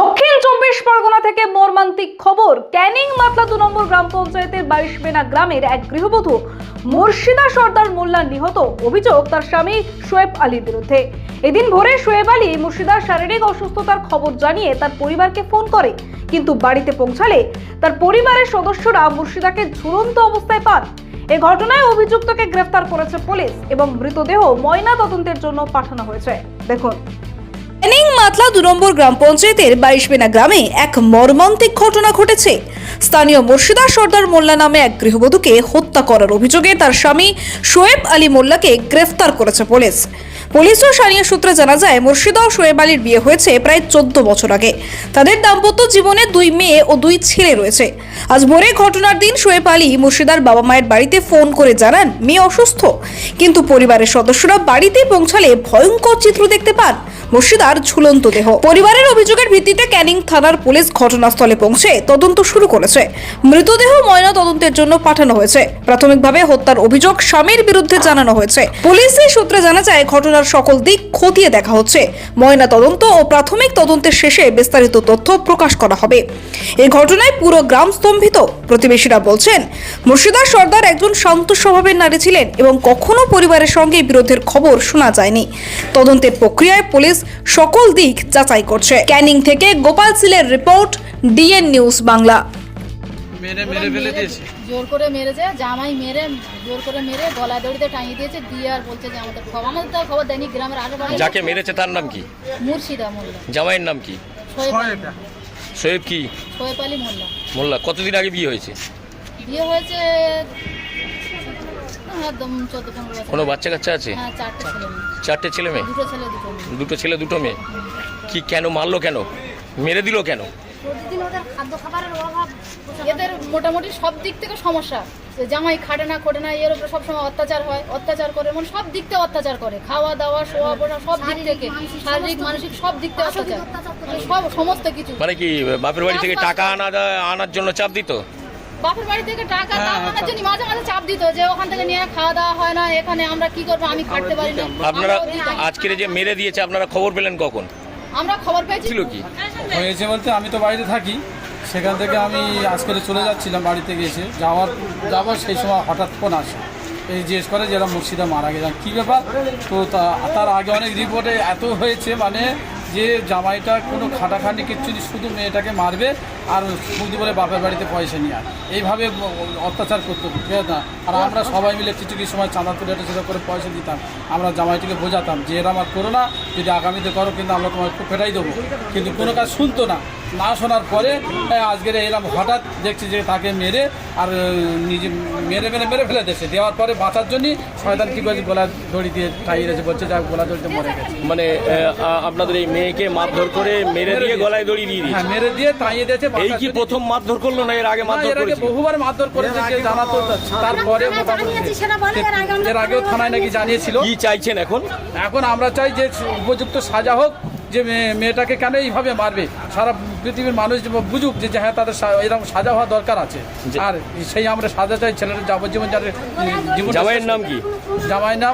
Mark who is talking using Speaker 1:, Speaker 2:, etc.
Speaker 1: দক্ষিণ চব্বিশ পরগনা থেকে মর্মান্তিক খবর। ক্যানিং মাতলা দু নম্বর গ্রাম পঞ্চায়েতের বাইশ বেনা গ্রামের এক গৃহবধূ, মুর্শিদা সর্দার মোল্লা নিহত অভিযোগ তার স্বামী শোয়েব আলীর বিরুদ্ধে। এদিন ভোরে শোয়েব আলী মুর্শিদার শারীরিক অসুস্থতার খবর জানিয়ে তার পরিবারকে ফোন করে, কিন্তু বাড়িতে পৌঁছালে তার পরিবারের সদস্যরা মুর্শিদাকে ঝুলন্ত অবস্থায় পান। এ ঘটনায় অভিযুক্তকে গ্রেফতার করেছে পুলিশ এবং মৃতদেহ ময়না তদন্তের জন্য পাঠানো হয়েছে। দেখুন। ক্যানিং মাতলা দু নম্বর গ্রাম পঞ্চায়েতের বাইশবেনা গ্রামে এক মর্মান্তিক ঘটনা ঘটেছে। স্থানীয় মুর্শিদা সর্দার মোল্লা নামে এক গৃহবধূকে হত্যা করার অভিযোগে তার স্বামী শোয়েব আলী মোল্লাকে গ্রেফতার করেছে পুলিশ। পুলিশ ও স্থানীয় সূত্রে জানা যায়, মুর্শিদা ও শোয়েব আলীর বিয়ে হয়েছে প্রায় চোদ্দ বছর আগে। তাদের দাম্পত্য জীবনে দুই মেয়ে ও দুই ছেলে রয়েছে। আজ ভোরে ঘটনার দিন শোয়েব আলী মুর্শিদার বাবা মায়ের বাড়িতে ফোন করে জানান, মেয়ে অসুস্থ। কিন্তু পরিবারের সদস্যরা বাড়িতে পৌঁছালে ভয়ঙ্কর চিত্র দেখতে পান। মুর্শিদার ঝুলন্ত দেহ। পরিবারের অভিযোগের ভিত্তিতে ক্যানিং থানার পুলিশ ঘটনাস্থলে পৌঁছে তদন্ত শুরু করেছে। মৃতদেহ ময়না তদন্তের জন্য পাঠানো হয়েছে। প্রাথমিকভাবে হত্যার অভিযোগ স্বামীর বিরুদ্ধে জানানো হয়েছে। পুলিশের সূত্রে জানা যায়, ঘটনার সকল দিক খতিয়ে দেখা হচ্ছে। ময়না তদন্ত ও প্রাথমিক তদন্তের শেষে বিস্তারিত তথ্য প্রকাশ করা হবে। এই ঘটনায় পুরো গ্রাম স্তম্ভিত। প্রতিবেশীরা বলছেন মুর্শিদা সর্দার একজন শান্ত স্বভাবের নারী ছিলেন এবং কখনো পরিবারের সঙ্গে বিরোধের খবর শোনা যায়নি। তদন্তের প্রক্রিয়ায় পুলিশ সকল দিক যাচাই করছে। ক্যানিং থেকে গোপাল সিলের রিপোর্ট ডিএন নিউজ বাংলা।
Speaker 2: মেরে মেরে ফেলে দিয়েছে।
Speaker 3: জোর করে মেরেছে জামাই মেরে জোর করে মেরে গলা দড়িতে টাঙিয়ে দিয়েছে দিয়ে আর বলছে যে আমাদের খবর। আমাদের তো খবর দেয়নি গ্রামের আশেপাশে
Speaker 4: যাকে মেরেছে তার নাম কি?
Speaker 3: মুর্শিদা মোল্লা।
Speaker 4: জামাইয়ের নাম কি?
Speaker 3: শোয়েব
Speaker 4: সোয়েব কি?
Speaker 3: শোয়েব আলী মোল্লা।
Speaker 4: মোল্লা কতদিন আগে বিয়ে হয়েছে?
Speaker 3: বিয়ে হয়েছে
Speaker 4: কোনো বাচ্চা কাচ্চা আছে?
Speaker 3: হ্যাঁ চারটে ছেলে মেয়ে। দুটো ছেলে দুটো মেয়ে।
Speaker 4: কি কেন মারলো কেন? মেরে দিল কেন?
Speaker 3: প্রতিদিন ওদের খাদ্য খাবারের অভাব এদের মোটামুটি সব দিক থেকে সমস্যা। জামাই খাটে না খোটে না এর উপরে সবসময় অত্যাচার হয় অত্যাচার করে মানে সব দিক থেকে অত্যাচার করে। খাওয়া দাওয়া শোয়া পড়া সব দিক থেকে। শারীরিক মানসিক সব দিক থেকে অত্যাচার। মানে সব সমস্ত কিছু।
Speaker 4: মানে কি বাপের বাড়ি থেকে টাকা আনা আনার জন্য চাপ দিত?
Speaker 3: বাপের বাড়ি থেকে টাকা দাও জন্য মাঝে মাঝে চাপ দিত যে ওখান থেকে নিয়ে খাওয়া দাওয়া হয় না এখানে আমরা কি করব আমি খাটতে পারি না
Speaker 4: আপনারা আজকের যে মেরে দিয়েছে আপনারা খবর পেলেন কখন?
Speaker 3: আমরা খবর পেয়েছি।
Speaker 4: ছিল কি?
Speaker 2: হয়েছে বলতে আমি তো বাড়িতে থাকি সেখান থেকে আমি আজকে চলে যাচ্ছিলাম বাড়ি থেকে এসে যাওয়ার যাওয়ার সেই সময় হঠাৎ ফোন আসে। এই জিজ্ঞেস করে যে এরা মুর্শিদা মারা গেছে। কী ব্যাপার? তো তা- তার আগে অনেক রিপোর্টে এত হয়েছে মানে যে জামাইটা কোনো খাটাখাটি কিচ্ছু শুধু মেয়েটাকে মারবে আর শুধু বলে বাপের বাড়িতে পয়সা নিয়ে আর এইভাবে অত্যাচার করতো না? আর আমরা সবাই মিলে কিছু কিছু সময় চাঁদা তুলে এটা সেটা করে পয়সা দিতাম, আমরা জামাইটিকে বোঝাতাম যে এরা আমার করো না, যদি আগামীতে করো কিন্তু আমরা তোমার একটু ফেরাই দেবো। কিন্তু কোনো কাজ শুনতো না। না শোনার পরে আজকের এরকম হঠাৎ দেখছি যে তাকে মেরে আর নিজে মেরে মেরে মেরে ফেলে দিয়েছে। দেওয়ার পরে বাঁচার জন্যই শয়তান কি করেছে গলা দড়ি দিয়ে টাইয়ে দিয়েছে, বলছে যা গলা দড়িতে মরে গেছে।
Speaker 4: মানে আপনাদের এই মেয়েকে মারধর করে মেরে দিয়ে গলায় দড়ি দিয়ে
Speaker 2: হ্যাঁ
Speaker 4: দিয়েছে
Speaker 2: মেরে দিয়ে টাইয়ে দিয়েছে
Speaker 4: এই কি প্রথম মারধর করল না এর আগে মারধর
Speaker 2: এর আগে
Speaker 4: করেছে
Speaker 2: বহুবার মারধর করেছে কেউ জানাতো। তারপরে মোটামুটি এর আগেও থানায় নাকি জানিয়েছিল?
Speaker 4: কি চাইছেন এখন?
Speaker 2: এখন আমরা চাই যে উপযুক্ত সাজা হোক যে মেয়ে- মেয়েটাকে কেন এইভাবে মারবে? সারা পৃথিবীর মানুষ বুঝুক যে যে হ্যাঁ তাদের সা- এরকম সাজা হওয়া দরকার আছে।
Speaker 4: যে-
Speaker 2: আর সেই আমরা সাজা চাই ছেলেটা যাবজ্জীবন যাদের জীবন
Speaker 4: জামাইয়ের নাম কি?
Speaker 2: জামাইয়ের নাম